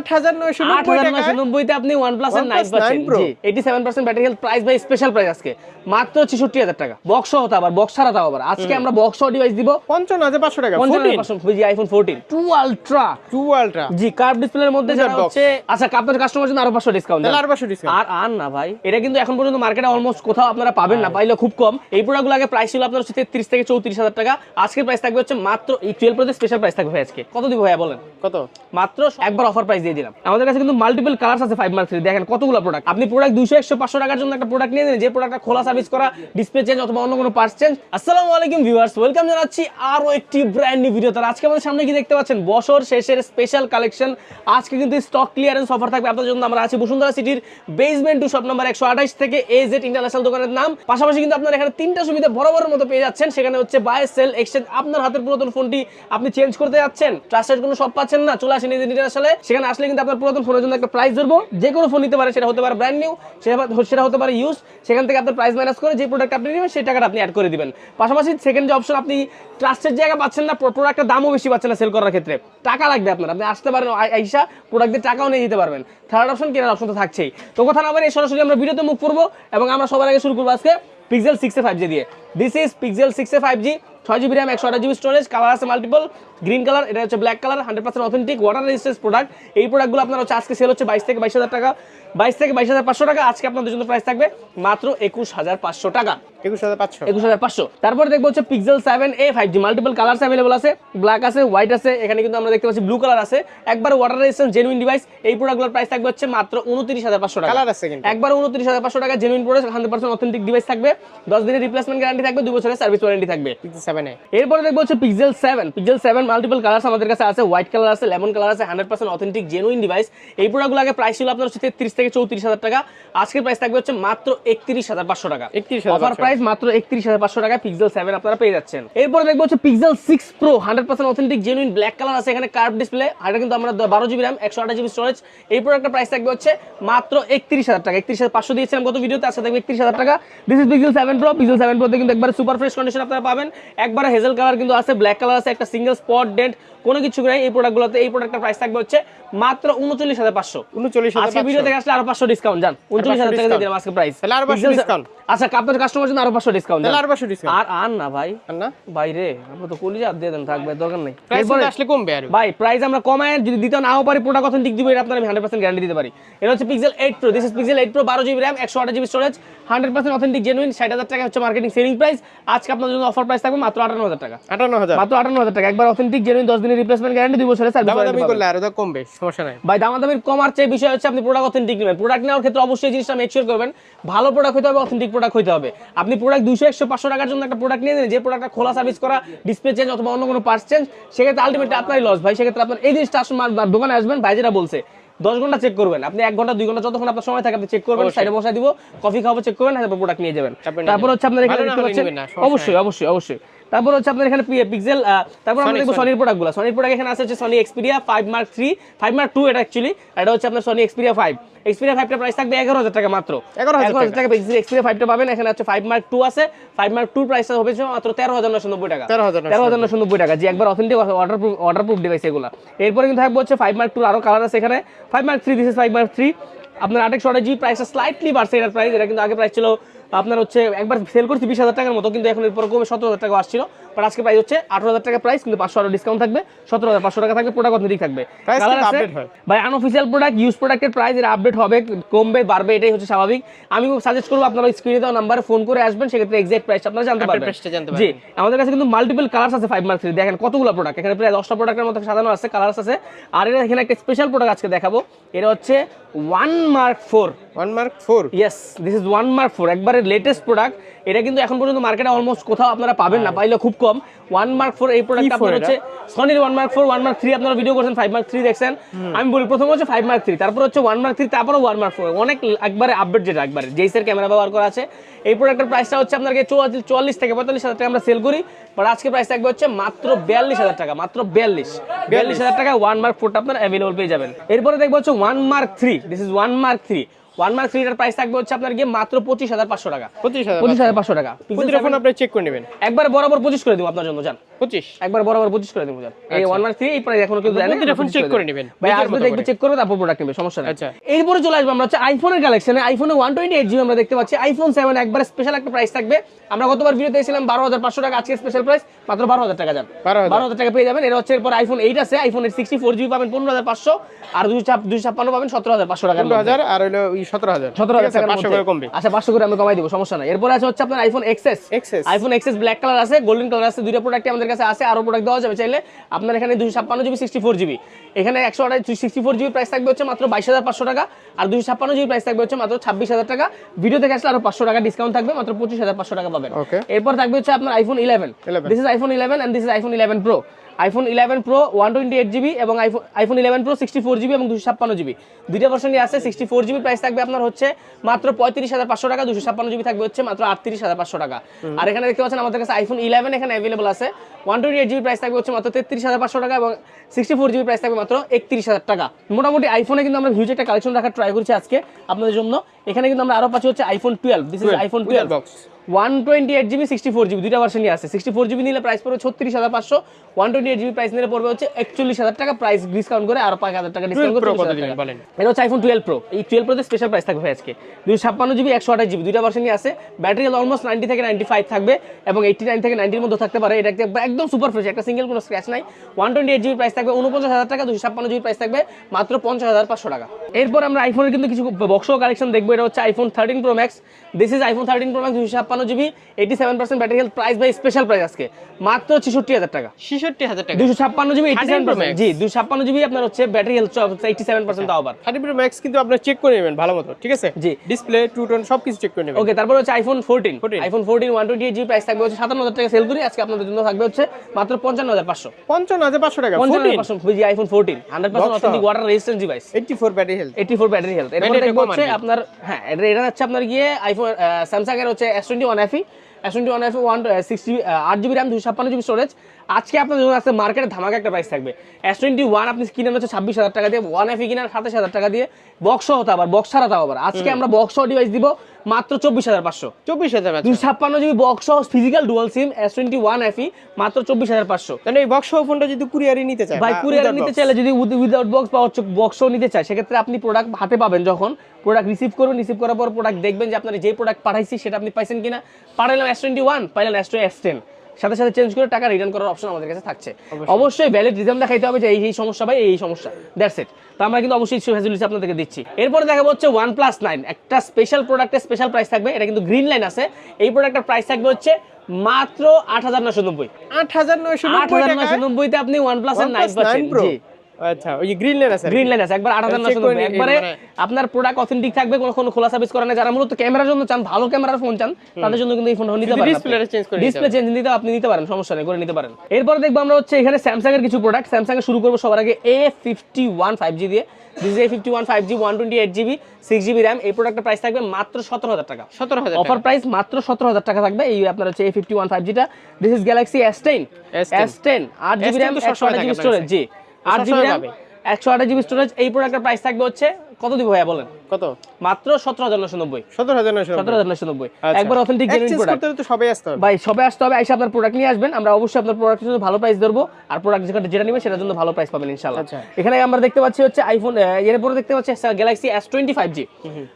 আট হাজার নয়শো আট হাজার নয়শো নব্বইতে আপনি ওয়ানের 9 পাচ্ছেন Pro। Eighty seven battery health price by special price আজকে। মাত্র ছেষট্টি হাজার টাকা। বক্স হতো আবার বক্স ছাড়া তাও আবার। আজকে আমরা বক্স ডিভাইস দিব। পঞ্চান্ন হাজার পাঁচশো টাকা পঞ্চান্ন percent iPhone fourteen two ultra two ultra G curve ডিসপ্লের মধ্যে Wizard হচ্ছে আচ্ছা আপনার কাস্টমার জন্য আরও পাঁচশো ডিসকাউন্ট তাহলে আর পাঁচশো ডিসকাউন্ট আর আর না ভাই এটা কিন্তু এখন পর্যন্ত মার্কেটে অলমোস্ট কোথাও আপনারা পাবেন না। পাইলে খুব কম। এই প্রোডাক্টগুলো আগে প্রাইস ছিল আপনার হচ্ছে থেকে চৌত্রিশ হাজার টাকা। আজকের প্রাইস থাকবে হচ্ছে মাত্র এই টুয়েলভ প্রোতে স্পেশাল প্রাইস থাকবে আজকে। কত দিব বলেন? কত? মাত্র একবার অফার প্রাইস দিয়ে দিলাম। আমাদের কাছে কিন্তু মাল্টিপল কালার্স আছে ফাইভ মার্কস দেখেন কতগুলো প্রোডাক্ট আপনি প্রোডাক্ট দুশো একশো, পাঁচশো টাকার জন্য একটা প্রোডাক্ট নিয়ে যে প্রোডাক্টটা খোলা সার্ভিস করা ডিসপ্লে চেঞ্জ অথবা অন্য কোনো পার্টস চেঞ্জ আসসালামু আলাইকুম ভিউয়ার্স ওয়েলকাম জানাচ্ছি আরও একটি ব্র্যান্ড নিউ ভিডিও তার আজকে আমাদের সামনে কি দেখতে পাচ্ছেন? বছর শেষের স্পেশাল কালেকশন আজকে কিন্তু স্টক ক্লিয়ারেন্স অফার থাকবে। আপনার জন্য আমরা আছি বসুন্ধরা সিটির বেসমেন্ট টু শপ নাম্বার একশো আঠাশ থেকে এ জেড ইন্টারন্যাশনাল দোকানের নাম। পাশাপাশি কিন্তু আপনার এখানে তিনটা সুবিধা বরাবরের মতো পেয়ে যাচ্ছেন। সেখানে হচ্ছে বাই সেল এক্সচেঞ্জ আপনার হাতের পুরাতন ফোনটি আপনি চেঞ্জ করতে যাচ্ছেন। ট্রাস্টেড কোনো শপ পাচ্ছেন না, চলে আসেন ইন্টারন্যাশনালে সেখানে আসলে কিন্তু আপনার পুরাতন ফোনের জন্য একটা প্রাইস ধরবো। যে কোনো ফোন নিতে পারে, সেটা হতে পারে ব্র্যান্ড নিউ সেটা হতে পারে ইউজ সেখান থেকে আপনার প্রাইস মাইনাস করে যে প্রোডাক্ট আপনি নেবেন, সেই টাকাটা আপনি অ্যাড করে দিবেন। পাশাপাশি সেকেন্ড যে অপশন আপনি ট্রাস্টের জায়গা পাচ্ছেন না প্রোডাক্টের দামও বেশি পাচ্ছেন না সেল করার ক্ষেত্রে। টাকা লাগবে আপনার। আপনি আসতে পারেন আই- আইসা প্রোডাক্টের টাকাও নিয়ে দিতে পারবেন। থার্ড অপশন কেনার অপশন তো থাকছেই। তো কথা না বলে সরাসরি আমরা ভিডিওতে মুখ করব এবং আমরা সবার আগে শুরু করব আজকে পিক্সেল সিক্সে ফাইভ জি দিয়ে। দিস ইজ পিক্সেল সিক্সে ফাইভ জি ছয় জিবি র্যাম একশো আঠাশ জিবি স্টোরেজ কালার আছে মাল্টিপল গ্রিন কালার এটা হচ্ছে black colour hundred percent authentic water resistance product এই প্রোডাক্টগুলো আপনার হচ্ছে আজকে সেল হচ্ছে বাইশ থেকে বাইশ হাজার টাকা। বাইশ থেকে বাইশ হাজার পাঁচশো টাকা আজকে আপনাদের জন্য প্রাইস থাকবে মাত্র একুশ হাজার পাঁচশো টাকা। একুশ হাজার পাঁচশো। একুশ হাজার পাঁচশো। তারপরে দেখব হচ্ছে Pixel seven A five G multiple colours available আছে ব্ল্যাক আছে হোয়াইট আছে এখানে কিন্তু আমরা দেখতে পাচ্ছি ব্লু কালার আছে। একবার ওয়াটার রেজিস্ট্যান্স জেনুইন ডিভাইস এই প্রোডাক্টগুলোর প্রাইস থাকবে হচ্ছে মাত্র উনত্রিশ হাজার পাঁচশো টাকা। কালার আছে কিন্তু। একবার উনত্রিশ হাজার পাঁচশো টাকা genuine product hundred percent authentic device থাকবে। দশ দিনের রিপ্লেসমেন্ট গ্যারান্টি থাকবে দুই বছরের সার্ভিস ওয়ারেন্টি থাকবে। সেভেন এ এরপরে দেখব হচ্ছে Pixel seven Pixel seven multiple colours আমাদের কাছে আছে হোয়াইট কালার আছে লেমন কালার আছে hundred percent authentic genuine device এই প্রোডাক্টগুলো আগে প্রাইস ছিল আপনার হচ্ছে তেত্রিশ থেকে চৌত্রিশ হাজার টাকা। আজকের প্রাইস থাকবে হচ্ছে মাত্র একত্রিশ হাজার পাঁচশো টাকা। 31,500 অফার প্রাইস মাত্র একত্রিশ হাজার পাঁচশো টাকা পিক্সেল সেভেন আপনারা পেয়ে যাচ্ছেন। এরপরে দেখব হচ্ছে Pixel six pro hundred percent authentic genuine black colour আছে এখানে কার্ভ ডিসপ্লে এটা কিন্তু আমরা বারো জিবি র্যাম একশো আঠাশ জিবি স্টোরেজ এই প্রোডাক্টের প্রাইস থাকবে হচ্ছে মাত্র একত্রিশ হাজার টাকা। একত্রিশ হাজার পাঁচশো দিয়েছিলাম গত ভিডিওতে আজকে থাকবে একত্রিশ হাজার টাকা। This is Pixel seven pro Pixel seven প্রোতে কিন্তু একবার সুপার ফ্রেশ কন্ডিশন আপনারা পাবেন। একবার হেজেল কালার কিন্তু আছে ব্ল্যাক কালার আছে একটা সিঙ্গেল স্পট important কোনো কিছু নাই এই প্রোডাক্টগুলোতে এই প্রোডাক্টের প্রাইস থাকবে হচ্ছে মাত্র উনচল্লিশ হাজার পাঁচশো। উনচল্লিশ আজকে ভিডিও থেকে আসলে আরও পাঁচশো ডিসকাউন্ট জান। উনচল্লিশ হাজার টাকা দিলাম আজকে প্রাইস তাহলে আরও 500 discount। আচ্ছা আপনার কাস্টমার জন্য আরও পাঁচশো ডিসকাউন্ট তাহলে আর পাঁচশো ডিসকাউন্ট আর আর না ভাই। না? বাইরে আপনি তো কলিজা দিয়ে দেন থাকবে দরকার নেই। প্রাইস এরপরে আসলে কমবে আর। ভাই প্রাইস আমরা কমায় যদি দিতে নাও পারি প্রোডাক্ট অথেন্টিক দিব এটা আপনার আমি হান্ড্রেড পার্সেন্ট গ্যারান্টি দিতে পারি। এটা হচ্ছে Pixel eight pro this is Pixel eight pro বারো জিবি র্যাম একশো আট GB storage hundred percent authentic genuine ষাট হাজার টাকা হচ্ছে মার্কেটিং সেলিং প্রাইস আজকে আপনার জন্য অফার প্রাইস থাকবে মাত্র আটান্ন হাজার টাকা। আটান্ন হাজার। মাত্র আটান্ন হাজার টাকা একবার অথেন্টিক জেনুইন দশ দিনের রিপ্লেসমেন্ট গ্যারান্টি দুই বছরের সার্ভিস দামাদামি করলে আরও তো কমবে সমস্যা নাই। ভাই দামাদামির কমার চেয়ে বিষয় হচ্ছে আপনি প্রোডাক্ট অথেন্টিক নেবেন। প্রোডাক্ট নেওয়ার ক্ষেত্রে অবশ্যই জিনিসটা মেক শিওর করবেন। ভালো প্রোডাক্ট হতে হবে অথেন্টিক প্রোডাক্ট হতে হবে। আপনি প্রোডাক্ট দুশো একশো পাঁচশো টাকার জন্য একটা প্রোডাক্ট নিয়ে নিন যে প্রোডাক্টটা খোলা সার্ভিস করা ডিসপ্লে চেঞ্জ অথবা অন্য কোনো পার্টস চেঞ্জ সেক্ষেত্রে আলটিমেটলি আপনারই লস ভাই সেক্ষেত্রে আপনার এই জিনিসটা আসলে মা- দোকানে আসবেন ভাই যেটা বলছে দশ ঘণ্টা চেক করবেন। আপনি এক ঘণ্টা দুই ঘণ্টা যতক্ষণ আপনার সময় থাকে আপনি চেক করবেন সাইডে বসায় দিব কফি খাওয়াবো চেক করবেন তারপর প্রোডাক্ট নিয়ে যাবেন। তারপর। হচ্ছে আপনার এখানে অবশ্যই অবশ্যই অবশ্যই। তারপর হচ্ছে আপনার এখানে পিক্সেল তারপর আমরা দেখব সনির প্রোডাক্টগুলো সনির প্রোডাক্ট এখানে আছে হচ্ছে Sony Xperia five mark three five mark two এটা অ্যাকচুয়ালি এটা হচ্ছে আপনার সনি এক্সপিরিয়া ফাইভ এক্সপিরিয়া ফাইভটা প্রাইস থাকবে এগারো হাজার টাকা মাত্র। 11,000 টাকা। এক্সপিরিয়া ফাইভটা পাবেন। এখানে হচ্ছে ফাইভ মার্ক টু আছে। ফাইভ মার্ক টু প্রাইসটা হবে মাত্র তেরো হাজার নশো নব্বই টাকা। 13,990 তেরো হাজার নশো নব্বই টাকা। যে একবার authentic waterproof waterproof device এগুলো। এরপরে কিন্তু থাকবে হচ্ছে ফাইভ মার্ক টু আরও কালার আছে এখানে। Five mark three this is five mark three আপনার আটেক শর্টের জি প্রাইসটা স্লাইটলি বাড়ছে এটার প্রাইস এটা কিন্তু আগে প্রাইস ছিল আপনার হচ্ছে একবার সেল করছি বিশ হাজার টাকার মতো কিন্তু এখন এরপর কমে সতেরো হাজার টাকা আসছিল। বাট আজকে প্রাইস হচ্ছে আঠারো হাজার টাকা প্রাইস কিন্তু পাঁচশো আরও ডিসকাউন্ট থাকবে সতেরো হাজার পাঁচশো টাকা থাকবে প্রোডাক্ট অথেন্টিক থাকবে। হয়। ভাই আনঅফিসিয়াল প্রোডাক্ট ইউজ প্রোডাক্টের প্রাইস এর আপডেট হবে কমবে বাড়বে এটাই হচ্ছে স্বাভাবিক। আমি সাজেস্ট করব আপনারা স্ক্রিনে দেওয়া নাম্বারে ফোন করে আসবেন সেক্ষেত্রে এক্সাক্ট প্রাইস আপনারা জানতে পারবেন। জি আমাদের কাছে কিন্তু মাল্টিপল কালার্স আছে ফাইভ মার্ক থ্রি দেখেন কতগুলো প্রোডাক্ট এখানে প্রায় দশটা প্রোডাক্টের মতো সাজানো আছে কালার্স আছে। আর এখানে একটা স্পেশাল প্রোডাক্ট আজকে দেখাবো। এটা হচ্ছে one mark four one mark four yes this is one mark four একবারে লেটেস্ট প্রোডাক্ট এটা কিন্তু এখন পর্যন্ত মার্কেটে অলমোস্ট কোথাও আপনারা পাবেন না পাইলে খুব কম। ওয়ান মার্ক ফোর এই প্রোডাক্ট আপনার হচ্ছে সনির one mark four one mark three আপনারা ভিডিও করছেন ফাইভ মার্ক থ্রি দেখছেন। আমি বলি প্রথম হচ্ছে ফাইভ মার্ক থ্রি তারপর হচ্ছে ওয়ান মার্ক থ্রি তারপরে ওয়ান মার্ক ফোর অনেক একবারে আপডেট যেটা একবারে জেইসের ক্যামেরা ব্যবহার করা আছে। এই প্রোডাক্টের প্রাইসটা হচ্ছে আপনাকে চুয়াল্লিশ থেকে পঁয়তাল্লিশ হাজার টাকা আমরা সেল করি। বাট আজকে প্রাইস থাকবে হচ্ছে মাত্র বিয়াল্লিশ হাজার টাকা মাত্র বিয়াল্লিশ। বিয়াল্লিশ হাজার টাকা ওয়ান মার্ক ফোরটা আপনার অ্যাভেলেবল পেয়ে যাবেন। এরপরে দেখব হচ্ছে one mark three this is one mark three one mark থ্রিটার price থাকবে হচ্ছে আপনার গিয়ে মাত্র পঁচিশ হাজার পাঁচশো টাকা। পঁচিশ হাজার পঁচিশ টাকা। আপনি চেক করে নেবেন একবার বরাবর পঁচিশ করে দিব আপনার জন্য জান পঁচিশ। একবার বরাবর পঁচিশ করে দিব এই ওয়ান মার্ক থ্রি এই প্রাইস এখনও কিন্তু দেয় নাই, প্রতিটা ফোন চেক করে করে নেবেন। ভাই আসবে দেখবে চেক করবে তারপর প্রোডাক্ট নেবে সমস্যা নেই। আচ্ছা। এরপরে চলে আসব আমরা হচ্ছে আইফোনের কালেকশনে আইফোনে ওয়ান টোয়েন্টি এইট জিবি আমরা দেখতে পাচ্ছি। আইফোন সেভেন একবার স্পেশাল একটা প্রাইস থাকবে। আমরা গতবার ভিডিও দিয়েছিলাম বারো হাজার পাঁচশো টাকা আজকে স্পেশাল প্রাইস মাত্র বারো হাজার টাকা যান বারো হাজার। টাকা পেয়ে যাবেন। এর হচ্ছে এরপর আইফোন এইট আছে। আইফোন সিক্সটি ফোর জিবি পাবেন পনেরো হাজার পাঁচশো। আর দুই চাপ ছাপ্পান্ন পাবেন সতেরো হাজার পাঁচশো টাকা হাজার আর হলো সতেরো হাজার। সতেরো হাজার টাকার পাঁচশো করে আচ্ছা পাঁচশো করে আমি কমাই দিব সমস্যা নাই। এরপরে আছে হচ্ছে আপনার iPhone XS iPhone XS black colour আছে গোল্ডেন কালার আছে দুইটা প্রোডাক্ট আমাদের কাছে আছে আরও প্রোডাক্ট দেওয়া যাবে চাইলে। আপনার এখানে দুশো ছাপ্পান্ন জিবি সিক্সটি ফোর জিবি এখানে একশো আঠাশ সিক্সটি ফোর জিবি প্রাইস থাকবে হচ্ছে মাত্র বাইশ হাজার পাঁচশো টাকা আর দুশো ছাপ্পান্ন জিবি প্রাইস থাকবে হচ্ছে মাত্র ছাব্বিশ হাজার টাকা। ভিডিও থেকে আসলে আরও পাঁচশো টাকা ডিসকাউন্ট থাকবে মাত্র পঁচিশ হাজার পাঁচশো টাকা পাবেন. এরপর থাকবে হচ্ছে আপনার iPhone eleven this is iPhone eleven and this is iPhone eleven pro iPhone eleven pro one twenty eight GB এবং iPhone iPhone eleven pro sixty four GB এবং দুশো ছাপ্পান্ন জিবি দুইটা ভার্সনই আছে সিক্সটি ফোর জিবি প্রাইস থাকবে আপনার হচ্ছে মাত্র পঁয়ত্রিশ হাজার পাঁচশো টাকা দুশো ছাপ্পান্ন জিবি থাকবে হচ্ছে মাত্র আটত্রিশ হাজার পাঁচশো টাকা। আর এখানে দেখতে পাচ্ছেন আমাদের কাছে আইফোন ইলেভেন এখানে অ্যাভেলেবল আছে। One twenty eight GB price থাকবে হচ্ছে মাত্র তেত্রিশ হাজার পাঁচশো টাকা এবং সিক্সটি ফোর জিবি প্রাইস থাকবে মাত্র একত্রিশ হাজার টাকা। মোটামুটি আইফোনে কিন্তু আমরা হিউজ একটা কালেকশন রাখার ট্রাই করছি আজকে আপনাদের জন্য। এখানে কিন্তু আমরা আরও পাচ্ছি হচ্ছে iPhone twelve this is iPhone twelve box one twenty eight GB sixty four GB দুইটা ভার্সনই আছে। সিক্সটি ফোর জিবি নিলে প্রাইস পড়বে ছত্রিশ হাজার পাঁচশো one twenty eight GB price নিলে পড়বে হচ্ছে একচল্লিশ হাজার টাকা। প্রাইস ডিসকাউন্ট করে আরও পাঁচ হাজার টাকা ডিসকাউন্ট করে Pro 40,000 কত দিবেন টাকা। বলেন? এটা হচ্ছে আইফোন টুয়েলভ প্রো এই টুয়েলভ প্রোতে স্পেশাল প্রাইস থাকবে আজকে। দুশো ছাপ্পান্ন জিবি একশো আঠাশ জিবি দুইটা ভার্সনই আছে। ব্যাটারি অলমোস্ট নাইনটি থেকে নাইনটি ফাইভ থাকবে এবং এইটি নাইন থেকে নাইনটির মধ্যে থাকতে পারে। এটা একদম- একদম সুপার ফ্রেশ একটা সিঙ্গেল কোনো স্ক্র্যাচ নাই। One twenty eight GB price থাকবে উনপঞ্চাশ হাজার টাকা দুশো ছাপ্পান্ন জিবি প্রাইস থাকবে মাত্র পঞ্চাশ হাজার পাঁচশো টাকা। এরপর আমরা আইফোনের কিন্তু কিছু বক্স কালেকশন দেখব। এটা হচ্ছে iPhone thirteen pro max this is iPhone thirteen pro max দুশো ছাপ্পান্ন GB eighty seven percent battery health price by special price আজকে। মাত্র ছেষট্টি হাজার টাকা। ছেষট্টি হাজার টাকা। দুশো ছাপ্পান্ন জিবি এইটি সেভেন Max। জি দুশো ছাপ্পান্ন জিবি আপনার হচ্ছে battery health eighty seven percent আবার থার্টি প্রো ম্যাক্স কিন্তু আপনার চেক করে নেবেন ভালো মতো ঠিক আছে? জি। ডিসপ্লে টু টোন সবকিছু চেক করে নেবেন। ওকে তারপর হচ্ছে iPhone fourteen 14 iPhone fourteen one twenty eight GB price থাকবে হচ্ছে সাতান্ন হাজার টাকা সেল করি। আজকে আপনাদের জন্য থাকবে হচ্ছে মাত্র পঞ্চান্ন হাজার পাঁচশো। পঞ্চান্ন হাজার পাঁচশো টাকা। পঞ্চান্ন হাজার পাঁচশো জি iPhone fourteen hundred percent authentic water resistant device eighty four battery health eighty four battery health এরপর হচ্ছে আপনার হ্যাঁ এটা এটা হচ্ছে আপনার গিয়ে আইফোন স্যামসাং এর হচ্ছে S twenty one FE S twenty one FE one six GB আট জিবি র্যাম দুশো ছাপ্পান্ন জিবি স্টোরেজ আজকে আপনার জন্য আছে মার্কেটে ধামাকা একটা প্রাইস থাকবে। এস টোয়েন্টি ওয়ান আপনি কিনেন হচ্ছে ছাব্বিশ হাজার টাকা দিয়ে ওয়ান এফি কিনেন সাতাশ হাজার টাকা দিয়ে বক্স হতো আবার বক্স ছাড়া তাও আবার। আজকে আমরা বক্স ডিভাইস দিব মাত্র চব্বিশ হাজার পাঁচশো। চব্বিশ হাজার দুশো ছাপ্পান্ন GB box physical dual SIM S twenty one FE মাত্র চব্বিশ হাজার পাঁচশো। তাহলে এই বক্স ফোনটা যদি কুরিয়ারি নিতে চায় ভাই কুরিয়ারি নিতে। চাইলে যদি উইদাউট বক্স বা বক্সও নিতে চায় সেক্ষেত্রে আপনি প্রোডাক্ট হাতে পাবেন যখন। প্রোডাক্ট রিসিভ করবেন রিসিভ করার পর প্রোডাক্ট দেখবেন যে আপনার যে প্রোডাক্ট পাঠাইছি সেটা আপনি পাইছেন কিনা। পাঠাইলাম এস টোয়েন্টি ওয়ান পাইলেন এস টোয়েন্টি এস টেন সাথে সাথে চেঞ্জ করে টাকা রিটার্ন করার অপশন আমাদের কাছে থাকছে। অবশ্যই। ভ্যালিড রিজন দেখাইতে হবে যে এই এই সমস্যা ভাই এই সমস্যা। দ্যাটস ইট তো আমরা কিন্তু অবশ্যই ফ্যাসিলিটি আপনাদেরকে দিচ্ছি। এরপরে দেখাবো হচ্ছে ওয়ান প্লাস নাইন একটা স্পেশাল প্রোডাক্টের স্পেশাল প্রাইস থাকবে। এটা কিন্তু গ্রিন লাইন আছে। এই প্রোডাক্টের প্রাইস থাকবে হচ্ছে মাত্র আট হাজার নয়শো নব্বই। আট হাজার নয়শো আট হাজার নয়শো নব্বইতে আপনি ওয়ান প্লাস নাইন পাচ্ছেন। আচ্ছা ওই গ্রিন আছে গ্রিন লাইন আছে একবার একবারে আপনার প্রোডাক্ট অথেন্টিক থাকবে কোনো কোনো খোলা সার্ভিস করে না। যারা মূলত ক্যামেরার জন্য চান ভালো ক্যামেরার ফোন চান তাদের জন্য কিন্তু এই ফোন নিতে পারেন display টা করে ডিসপ্লে চেঞ্জ নিতে আপনি নিতে পারেন সমস্যা নেই করে নিতে পারেন। এরপর দেখব আমরা হচ্ছে এখানে স্যামসাং এর কিছু প্রোডাক্ট স্যামসাং এর শুরু করব সবার আগে দিয়ে। দিস এ এই প্রোডাক্টের প্রাইস থাকবে মাত্র সতেরো হাজার টাকা। সতেরো হাজার অফার প্রাইস মাত্র সতেরো হাজার টাকা থাকবে। এই আপনার হচ্ছে A fifty one five জিটা this is Galaxy S ten S10 S ten আট জিবি S10 র্যাম তো একশো সবসময় আট জিবি থাকে স্টোরেজ জি। আট জিবি র্যাম একশো আট জিবি স্টোরেজ এই প্রোডাক্টের প্রাইস থাকবে হচ্ছে কত দিব ভাইয়া বলেন? কত? মাত্র সতেরো হাজার নশো নব্বই। সতেরো হাজার নয়শো সতেরো হাজার নশো নব্বই। আচ্ছা। একবার অথেন্টিক জেনুইন প্রোডাক্ট করতে তো সবাই আসতে হবে। ভাই সবে আসতে হবে এসে আপনার প্রোডাক্ট নিয়ে আসবেন। আমরা অবশ্যই আপনার প্রোডাক্টের জন্য ভালো প্রাইস ধরবো। আর প্রোডাক্ট যেটা যেটা নেবেন সেটার জন্য ভালো প্রাইস পাবেন ইনশাল্লাহ আচ্ছা। এখানে আমরা দেখতে পাচ্ছি হচ্ছে আইফোন এর পরে দেখতে পাচ্ছি Galaxy S twenty five G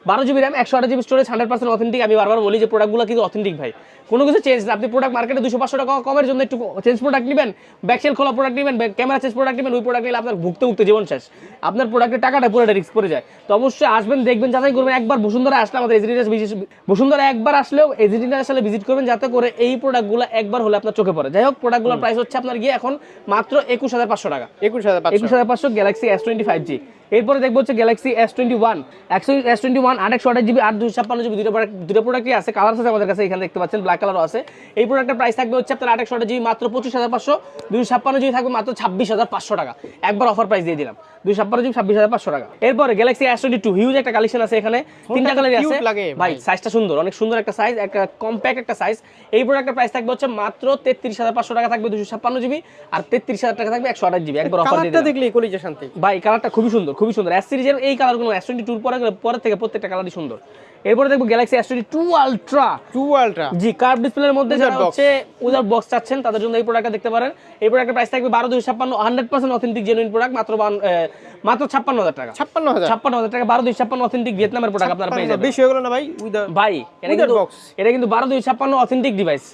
বারো জিবি র্যাম একশো আট GB storage hundred percent authentic আমি বারবার বলি যে প্রোডাক্টগুলো কিন্তু অথেন্টিক ভাই। কোনো কিছু চেঞ্জ না। আপনি প্রোডাক্ট মার্কেটে দুশো পাঁচশো টাকা কমের জন্য একটু চেঞ্জ প্রোডাক্ট নেবেন। ব্যাকসেল খোলা প্রোডাক্ট নেবেন ক্যামেরা চেঞ্জ প্রোডাক্ট নেবেন ওই প্রোডাক্ট নিলে আপনার ভুগতে ভুগতে জীবন শেষ। আপনার প্রোডাক্টের টাকাটা পুরোটা রিস্ক পড়ে যায়। তো অবশ্যই আসবেন দেখবেন যাচাই করবেন একবার বসুন্ধরা আসলে আমাদের এজিডিটাস বসুন্ধরা একবার আসলেও এজিডিটাস আসলে ভিজিট করবেন যাতে করে এই প্রোডাক্টগুলো একবার হলে আপনার চোখে পড়ে। যাই হোক প্রোডাক্টগুলোর প্রাইস হচ্ছে আপনার গিয়ে এখন মাত্র একুশ হাজার পাঁচশো টাকা। একুশ হাজার একুশ হাজার পাঁচশো Galaxy S twenty five G এরপরে দেখব হচ্ছে গ্যালাক্সি এস টোয়েন্টি ওয়ান একশো এস টোয়েন্টি ওয়ান আট একশো আঠাশ জিবি আট দুশো ছাপ্পান্ন জিবি দুটো প্রোডাক্ট দুটো প্রোডাক্টই আছে। কালার আছে আমাদের কাছে এখানে দেখতে পাচ্ছেন ব্ল্যাক কালারও আছে। এই প্রোডাক্টের প্রাইস থাকবে হচ্ছে আপনার আট একশো আঠাশ জিবি মাত্র পঁচিশ হাজার পাঁচশো। দুশো ছাপ্পান্ন জিবি থাকবে মাত্র ছাব্বিশ হাজার পাঁচশো টাকা। একবার অফার প্রাইস দিয়ে দিলাম। দুশো ছাপ্পান্ন জিবি ছাব্বিশ হাজার পাঁচশো টাকা। এরপরে Galaxy S twenty two huge একটা কালেকশন আছে এখানে। তিনটা কালারই আছে। ভাই। সাইজটা সুন্দর অনেক সুন্দর একটা সাইজ একটা কম্প্যাক্ট একটা সাইজ এই প্রোডাক্টের প্রাইস থাকবে হচ্ছে মাত্র তেত্রিশ হাজার পাঁচশো টাকা থাকবে দুশো ছাপ্পান্ন জিবি আর তেত্রিশ হাজার টাকা থাকবে একশো আঠাশ জিবি একবার অফার দিয়ে। কলিজা শান্তি ভাই কালারটা খুবই সুন্দর। খুবই সুন্দর। এস সিরিজের এই কালারগুলো এস টোয়েন্টি টুর পরে পরে থেকে প্রত্যেকটা কালারই সুন্দর। এরপরে দেখব Galaxy S twenty two ultra two ultra জি কার্ভ ডিসপ্লের মধ্যে যারা হচ্ছে উইদাউট বক্স চাচ্ছেন তাদের জন্য এই প্রোডাক্টটা দেখতে পারেন। এই প্রোডাক্টের প্রাইস থাকবে বারো দুই ছাপ্পান্ন hundred percent authentic genuine product মাত্র মাত্র ছাপ্পান্ন হাজার টাকা। ছাপ্পান্ন হাজার। ছাপ্পান্ন হাজার টাকা বারো দুই ছাপ্পান্ন অথেন্টিক ভিয়েতনামের প্রোডাক্ট আপনারা পেয়ে যাবেন। বেশি হয়ে গেল না ভাই? ভাই এটা কিন্তু। এটা কিন্তু বারো দুই ছাপ্পান্ন অথেন্টিক ডিভাইস।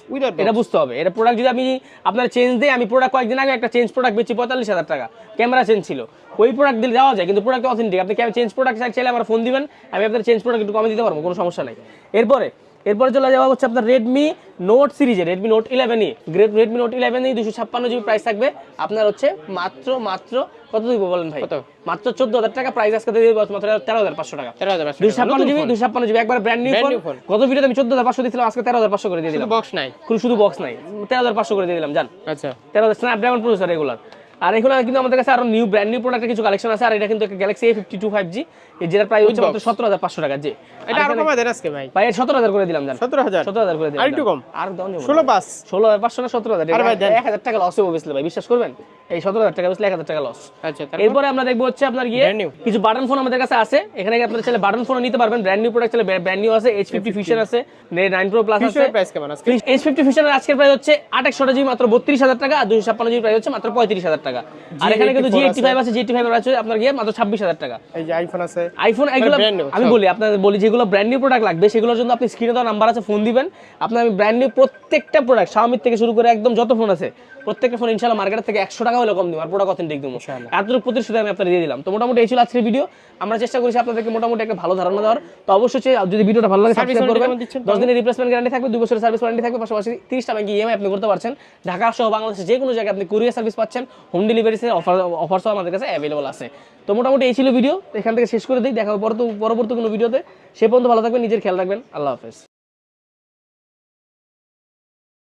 এটা বুঝতে হবে। এটা প্রোডাক্ট যদি আমি আপনার চেঞ্জ দিই আমি প্রোডাক্ট কয়েকদিন আগে একটা চেঞ্জ প্রোডাক্ট বেচি পঁয়তাল্লিশ হাজার টাকা। ক্যামেরা চেঞ্জ ছিল। ওই প্রোডাক্ট দিলে যাওয়া যায় কিন্তু প্রোডাক্ট অথেন্টিক আপনি চেঞ্জ প্রোডাক্ট চাইলে আমার ফোন দিবেন আমি আপনার চেঞ্জ প্রোডাক্ট একটু কমে দিতে পারব কোনো সমস্যা নেই। এরপরে এরপরে চলে যাওয়া হচ্ছে আপনার রেডমি নোট সিরিজে রেডমি নোট ইলেভেনই গ্রেট রেডমি নোট ইলেভেনই দুশো ছাপ্পান্ন জিবি প্রাইস থাকবে। আপনার হচ্ছে মাত্র মাত্র কত দিব বলেন ভাই? কত? মাত্র চোদ্দ হাজার টাকা প্রাইস আজকে দিয়ে দিব মাত্র তেরো হাজার পাঁচশো টাকা। তেরো হাজার দুশো ছাপ্পান্ন জিবি দুশো ছাপ্পান্ন জিবি একবার ব্র্যান্ড নিউ ফোন। গত ভিডিওতে আমি চোদ্দ হাজার পাঁচশো দিয়েছিলাম আজকে তেরো হাজার পাঁচশো করে দিয়ে দিলাম। বক্স নাই। শুধু বক্স নাই তেরো হাজার পাঁচশো করে দিয়ে দিলাম জান। আচ্ছা। তেরো হাজার স্ন্যাপড্রাগন প্রসেসর রেগুলার আর এগুলো কিন্তু আমাদের কাছে আরও নিউ ব্র্যান্ড নিউ প্রোডাক্টের কিছু কালেকশন আছে আর এটা কিন্তু একটা Galaxy A fifty two five G যেটার প্রাইস হচ্ছে মাত্র সতেরো হাজার পাঁচশো টাকা জি। এটা আরও দেন আজকে ভাই। ভাই সতেরো হাজার করে দিলাম জান। সতেরো হাজার? সতেরো হাজার করে দিলাম একটু কম? আর দাও ষোলো পাঁচ ষোলো হাজার পাঁচশো না সতেরো হাজার। এক হাজার টাকা লস হবে বেসলে ভাই বিশ্বাস করবেন? এই সতেরো হাজার টাকা বেসলে এক হাজার টাকা লস আচ্ছা এরপরে আমরা দেখব হচ্ছে আপনার গিয়ে কিছু বাটন ফোন আমাদের কাছে আছে। এখানে গিয়ে আপনারা চাইলে বাটন ফোন নিতে পারবেন। ব্র্যান্ড নিউ প্রোডাক্ট চাইলে ব্র্যান্ড নিউ আছে এইচ ফিফটি ফিউশন আছে নাইন প্রো প্লাস আছে। এইচ ফিফটি ফিউশনের আজকের প্রাইস হচ্ছে আঠাশশো জিবি মাত্র বত্রিশ হাজার টাকা আর দুশো ছাপ্পান্ন জিবি প্রাইস হচ্ছে মাত্র পঁয়ত্রিশ হাজার টাকা। আর এখানে কিন্তু জি এইটটি ফাইভ আছে। জি এইটটি ফাইভ আছে আপনার গিয়ে মাত্র ছাব্বিশ হাজার টাকা। এই যে আইফোন আছে আইফোন এগুলো আমি বলি আপনাদের বলি যেগুলো ব্র্যান্ড নিউ প্রোডাক্ট লাগবে সেগুলোর জন্য আপনি স্ক্রিনে দেওয়া নাম্বার আছে ফোন দিবেন। আপনার আমি ব্র্যান্ড নিউ প্রত্যেকটা প্রোডাক্ট শাওমির থেকে শুরু করে একদম যত ফোন আছে প্রত্যেকটা ফোন ইনশাআল্লাহ মার্কেট থেকে একশো টাকা হলে কম দিব আর প্রোডাক্ট অথেন্টিক দিব। এতটুকু প্রতিশ্রুতি আমি আপনাদের দিয়ে দিলাম। তো মোটামুটি এই ছিল আজকের ভিডিও আমরা চেষ্টা করেছি আপনাদেরকে মোটামুটি একটা ভালো ধারণা দেওয়ার। তো অবশ্যই যদি ভিডিওটা ভালো লাগে সাবস্ক্রাইব করবেন। দশ দিনের রিপ্লেসমেন্ট গ্যারান্টি থাকবে দুই বছরের সার্ভিস ওয়ারেন্টি থাকবে পাশাপাশি তিরিশটা ব্যাংকে ইএমআই আপনি করতে পারছেন। ঢাকা সহ বাংলাদেশে যে কোনো জায়গায় আপনি কুরিয়ার সার্ভিস পাচ্ছেন হোম ডেলিভারি অফার অফার আমাদের কাছে অ্যাভেলেবল আছে। তো মোটামুটি এই ছিল ভিডিও এখান থেকে শেষ করে দিই। দেখা পরবর্তী কোনো ভিডিওতে সে পর্যন্ত ভালো থাকবেন, নিজের খেয়াল রাখবেন। আল্লাহ হাফেজ।